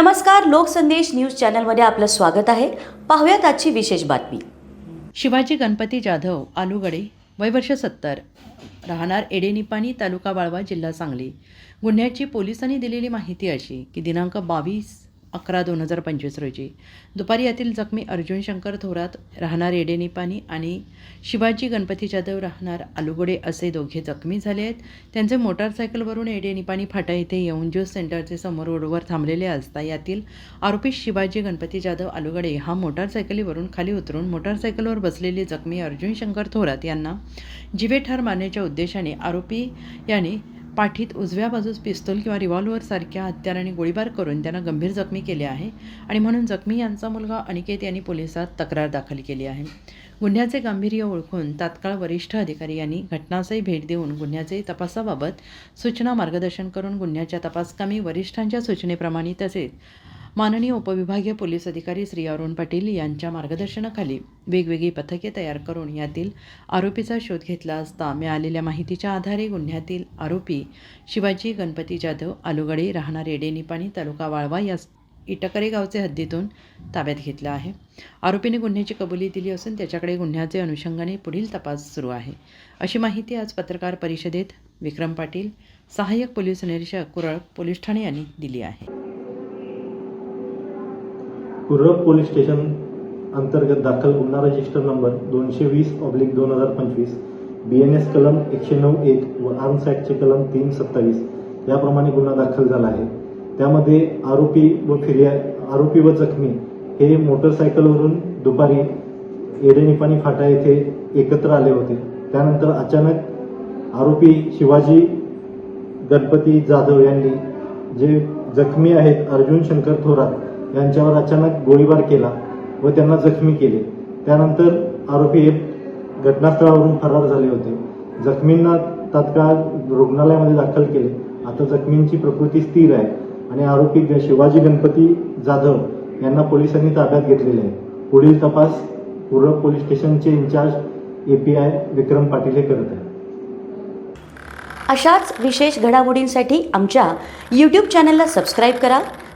नमस्कार लोकसंदेश न्यूज चॅनलमध्ये आपलं स्वागत आहे. पाहूयात आजची विशेष बातमी. शिवाजी गणपती जाधव आलुगडे वयवर्ष सत्तर. राहणार एडेनिपाणी तालुका वाळवा जिल्हा सांगली. गुन्ह्याची पोलिसांनी दिलेली माहिती अशी की दिनांक बावीस अकरा दोन हजार पंचवीस रोजी. दुपारी यातील जखमी अर्जुन शंकर थोरात राहणार एडेनिपाणी आणि शिवाजी गणपती जाधव राहणार आलुगडे असे दोघे जखमी झाले आहेत. त्यांचे मोटारसायकलवरून एडेनिपाणी फाटा येथे येऊन ज्यूस सेंटरचे समोर रोडवर थांबलेले असता यातील आरोपी शिवाजी गणपती जाधव आलुगडे हा मोटारसायकलीवरून खाली उतरून मोटारसायकलवर बसलेले जखमी अर्जुन शंकर थोरात यांना जिवे ठार मारण्याच्या उद्देशाने आरोपी याने पाठीत उजव्या बाजूस पिस्तूल किंवा रिव्हॉल्व्हरसारख्या हत्याराने गोळीबार करून त्यांना गंभीर जखमी केले आहे आणि म्हणून जखमी यांचा मुलगा अनिकेत यांनी पोलिसात तक्रार दाखल केली आहे. गुन्ह्याचे गांभीर्य ओळखून तात्काळ वरिष्ठ अधिकारी यांनी घटनास्थळी भेट देऊन गुन्ह्याचे तपासाबाबत सूचना मार्गदर्शन करून गुन्ह्याच्या तपासकामी वरिष्ठांच्या सूचनेप्रमाणे तसेच माननीय उपविभागीय पोलीस अधिकारी श्री अरुण पाटील यांच्या मार्गदर्शनाखाली वेगवेगळी पथके तयार करून यातील आरोपीचा शोध घेतला असता मिळालेल्या माहितीच्या आधारे गुन्ह्यातील आरोपी शिवाजी गणपती जाधव आलुगडे राहणारे एडेनिपाणी तालुका वाळवा या इटकरे गावचे हद्दीतून ताब्यात घेतला आहे. आरोपीने गुन्ह्याची कबुली दिली असून त्याच्याकडे गुन्ह्याचे अनुषंगाने पुढील तपास सुरू आहे. अशी माहिती आज पत्रकार परिषदेत विक्रम पाटील सहाय्यक पोलीस निरीक्षक कुरळ पोलीस ठाणे यांनी दिली आहे. कुर्रब पोलीस स्टेशन अंतर्गत दाखल गुन्हा रजिस्टर नंबर दोनशे वीस ऑब्लिक दोन हजार पंचवीस बी एन एस कलम एकशे नऊ एक व आर्म्स ॲक्टचे कलम तीन सत्तावीस याप्रमाणे गुन्हा दाखल झाला आहे. त्यामध्ये आरोपी व फिर्या आरोपी व जखमी हे मोटरसायकलवरून दुपारी एडेनिपाणी फाटा येथे एकत्र आले होते. त्यानंतर अचानक आरोपी शिवाजी गणपती जाधव यांनी जे जखमी आहेत अर्जुन शंकर थोरात यांच्यावर अचानक गोळीबार केला व त्यांना जखमी केले. त्यानंतर आरोपी हे घटनास्थळावरून फरार झाले होते. जखमींना तात्काळ रुग्णालयामध्ये दाखल केले. आता जखमींची प्रकृती स्थिर आहे आणि आरोपी ग- शिवाजी गणपती जाधव यांना पोलिसांनी ताब्यात घेतलेले आहे. पुढील तपास पूर्व पोलीस स्टेशनचे incharge A P I Vikram Patil हे करत आहे अशाच विशेष घडामोडींसाठी आमच्या यूट्यूब चॅनलला सबस्क्राईब करा.